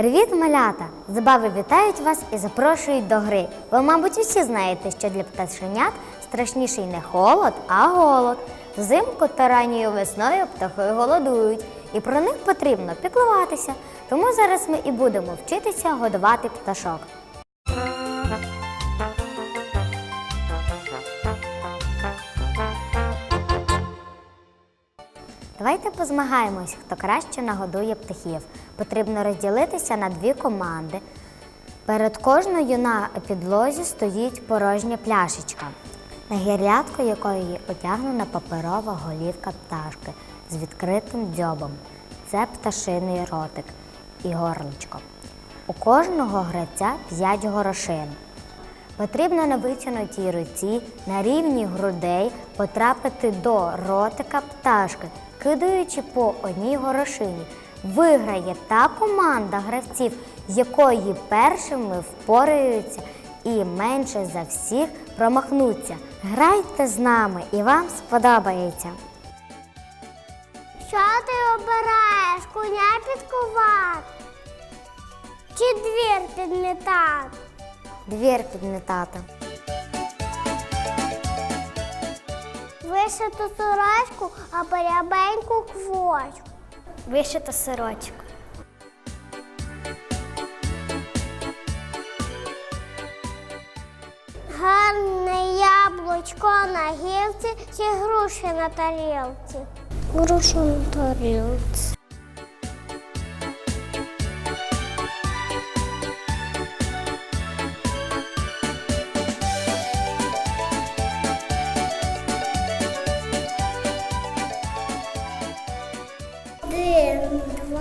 Привіт, малята! Забави вітають вас і запрошують до гри. Ви, мабуть, усі знаєте, що для пташенят страшніший не холод, а голод. Взимку та ранньою весною птахи голодують, і про них потрібно піклуватися. Тому зараз ми і будемо вчитися годувати пташок. Давайте позмагаємось, хто краще нагодує птахів. Потрібно розділитися на дві команди. Перед кожною на підлозі стоїть порожня пляшечка, на гірлядку якої одягнена паперова голівка пташки з відкритим дзьобом. Це пташиний ротик і горличко. У кожного граця 5 горошин. Потрібно на витягнутій руці на рівні грудей потрапити до ротика пташки, кидаючи по одній горошині. Виграє та команда гравців, якої першими впораються і менше за всіх промахнуться. Грайте з нами і вам сподобається. Що ти обираєш? Коня підкувати? Чи двір підмітати? Двір підмітати. Вишиту сорочку або рябеньку квочку. Вишити сорочку. Гарне яблучко на гілці чи груші на тарілці? Груші на тарілці.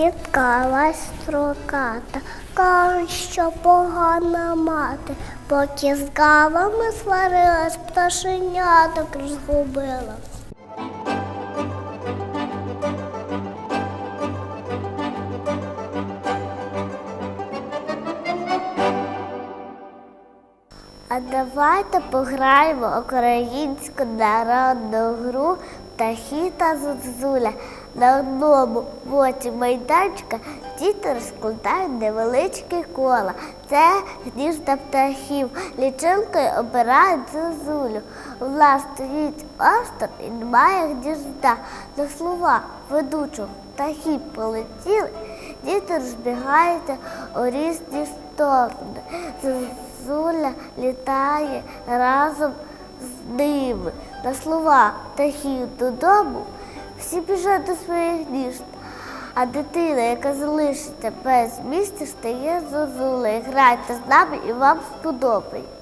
Птаха підкалась строката, кажуть, що погана мати, поки з гавами сварилась, пташеняток розгубила. А давайте пограємо українську народну гру птахи та зозуля. На одному боці майданчика діти розкладають невеличкі кола. Це гнізда птахів. Лічинкою обирають зозулю. Стоїть остро і немає гнізда. На слова ведучого птахи полетіли, діти розбігаються у різні сторони. Зозуля літає разом з ними. На слова птахів додому всі біжать до своїх гнізд. А дитина, яка залишиться без місця, стає зозулею. Грайте з нами і вам сподобається.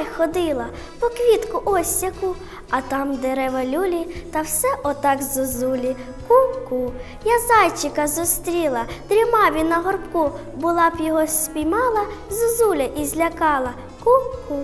У ходила, по квітку ось яку, а там дерева люлі та все отак зозулі. Ку-ку. Я зайчика зустріла, дрімав він на горбку, була б його спіймала, зозуля і злякала. Ку-ку.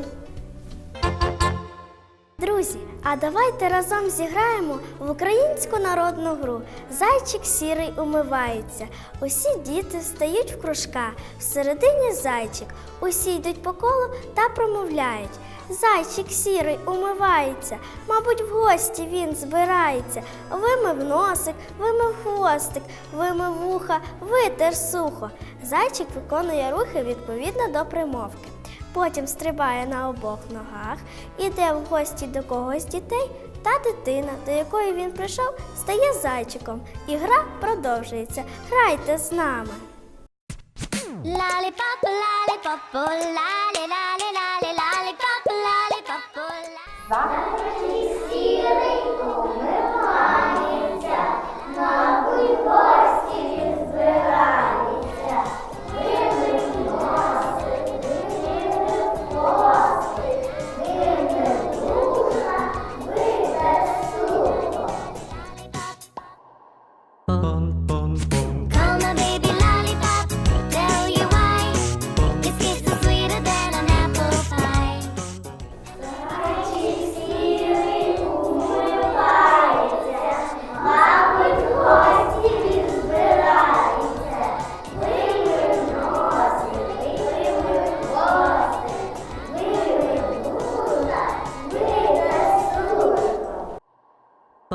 А давайте разом зіграємо в українську народну гру. Зайчик сірий умивається. Усі діти стають в кружка. Всередині зайчик. Усі йдуть по колу та промовляють. Зайчик сірий умивається, мабуть, в гості він збирається. Вимив носик, вимив хвостик, вимив вуха, витер сухо. Зайчик виконує рухи відповідно до примовки. Потім стрибає на обох ногах, іде в гості до когось з дітей, та дитина, до якої він прийшов, стає зайчиком. І гра продовжується. Грайте з нами. Lollipop,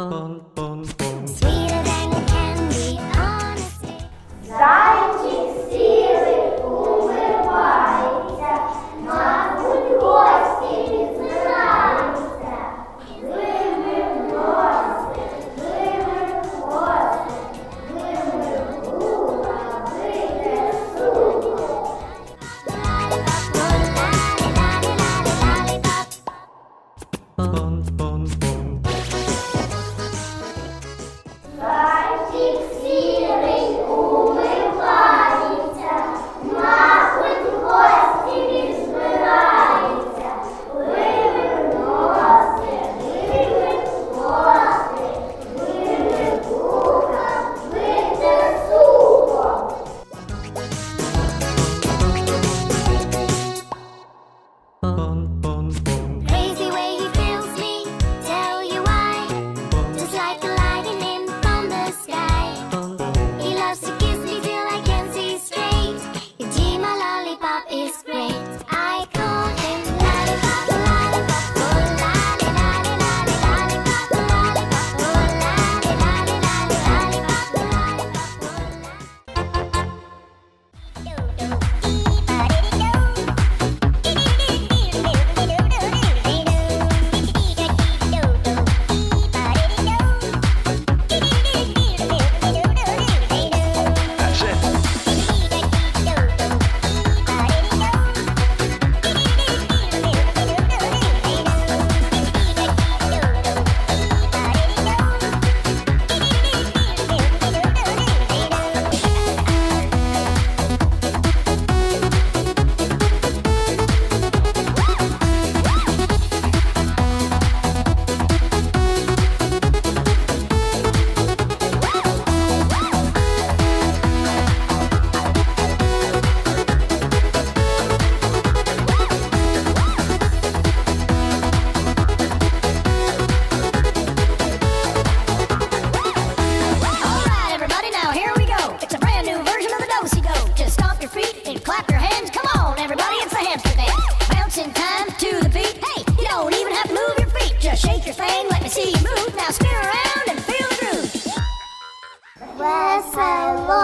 people.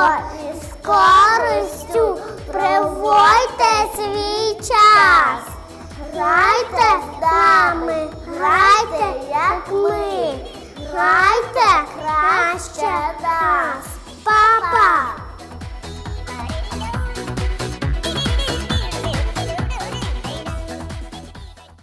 Весело